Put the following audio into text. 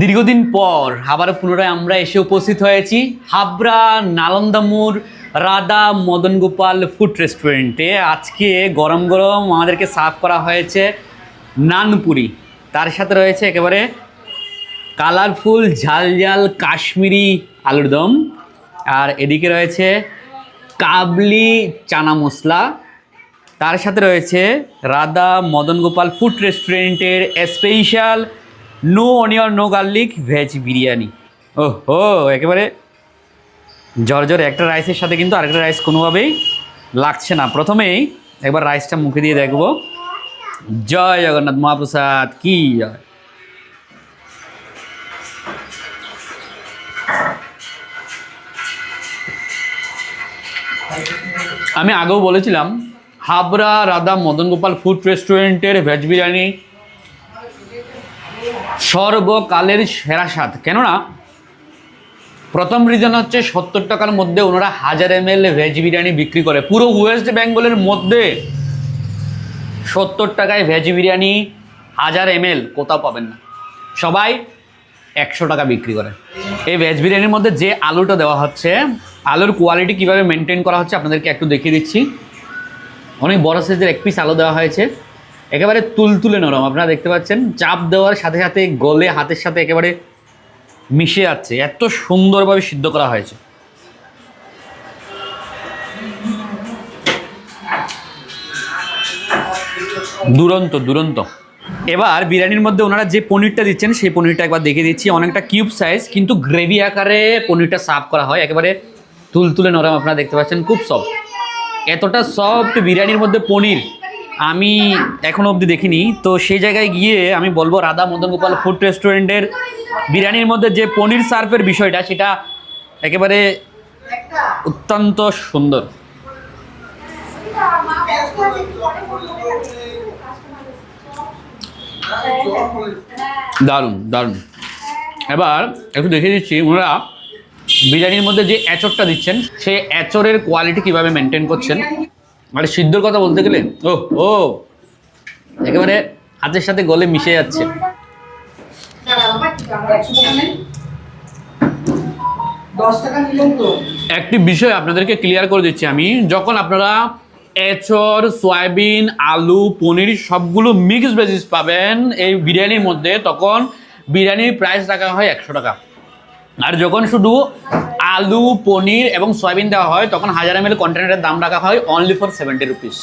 দীর্ঘদিন পর আবার পুনরায় আমরা এসে উপস্থিত হয়েছি হাবড়া, নালন্দামুর রাধা মদন গোপাল ফুড রেস্টুরেন্টে। আজকে গরম গরম আমাদেরকে সার্ভ করা হয়েছে নানপুরি। তার সাথে রয়েছে একেবারে কালারফুল ঝাল ঝাল কাশ্মীরি আলুর দম। আর এদিকে রয়েছে কাবলি চানা মশলা। তার সাথে রয়েছে রাধা মদন গোপাল ফুড রেস্টুরেন্টের special no onion no garlic veg biryani ও হো একেবারে জর্জর একটা রাইসের সাথে কিন্তু আরেকটা রাইস কোনোভাবেই লাগছে না। প্রথমেই একবার রাইসটা মুখে দিয়ে দেখব। জয় জগন্নাথ মহাপ্রসাদ, কি জয়। আমি আগেও বলেছিলাম হাবরা রাধা মদন গোপাল ফুড রেস্টুরেন্টের ভেজ বিরিয়ানি সর্বকালের সেরা স্বাদ। কেননা, প্রথম রিজন হচ্ছে সত্তর টাকার মধ্যে ওনারা হাজার এম এল ভেজ বিরিয়ানি বিক্রি করে। পুরো ওয়েস্ট বেঙ্গলের মধ্যে সত্তর টাকায় ভেজ বিরিয়ানি হাজার এম এল কোথাও পাবেন না। সবাই একশো টাকা বিক্রি করে। এই ভেজ বিরিয়ানির মধ্যে যে আলুটা দেওয়া হচ্ছে, আলুর কোয়ালিটি কীভাবে মেনটেন করা হচ্ছে আপনাদেরকে একটু দেখিয়ে দিচ্ছি। অনেক বড় সাইজের এক পিস আলু দেওয়া হয়েছে। একেবারে তুলতুলে নরম। আপনারা দেখতে পাচ্ছেন, চাপ দেওয়ার সাথে সাথে গলে হাতের সাথে একেবারে মিশে যাচ্ছে। এত সুন্দরভাবে সিদ্ধ করা হয়েছে। দুরন্ত দুরন্ত। এবার বিরিয়ানির মধ্যে ওনারা যে পনিরটা দিচ্ছেন, সেই পনিরটা একবার দেখিয়ে দিচ্ছি। অনেকটা কিউব সাইজ কিন্তু গ্রেভি আকারে পনিরটা সার্ভ করা হয়। একেবারে তুলতুলে নরম, আপনারা দেখতে পাচ্ছেন, খুব সফট এতটা সফট বিরিয়ানির মধ্যে পনির। আমি এখনও অবধি দেখিনি। তো সেই জায়গায় গিয়ে আমি বলব রাধা মদন গোপাল ফুড রেস্টুরেন্টের বিরিয়ানির মধ্যে যে পনির সার্ভের বিষয়টা, সেটা একেবারে অত্যন্ত সুন্দর। দারুণ দারুণ। এবার একটু দেখে দিচ্ছি, ওনারা বিরিয়ানির মধ্যে যে এঁচড়টা দিচ্ছেন, সেই এঁচড়ের কোয়ালিটি কীভাবে মেনটেন করছেন? মানে সিদ্ধর কথা বলতে গেলে? ও ও। একেবারে হাতের সাথে গলে মিশে যাচ্ছে। একটি বিষয় আপনাদেরকে ক্লিয়ার করে দিচ্ছি আমি। যখন আপনারা এঁচড় সয়াবিন আলু পনির সবগুলো মিক্স ভেজিস পাবেন এই বিরিয়ানির মধ্যে তখন বিরিয়ানির প্রাইস রাখা হয় একশো টাকা। আর যখন শুধু আলু, পনির এবং সয়াবিন দেওয়া হয়, তখন হাজার এম এল কন্টেনারের দাম রাখা হয় অনলি ফর সেভেন্টি রুপিস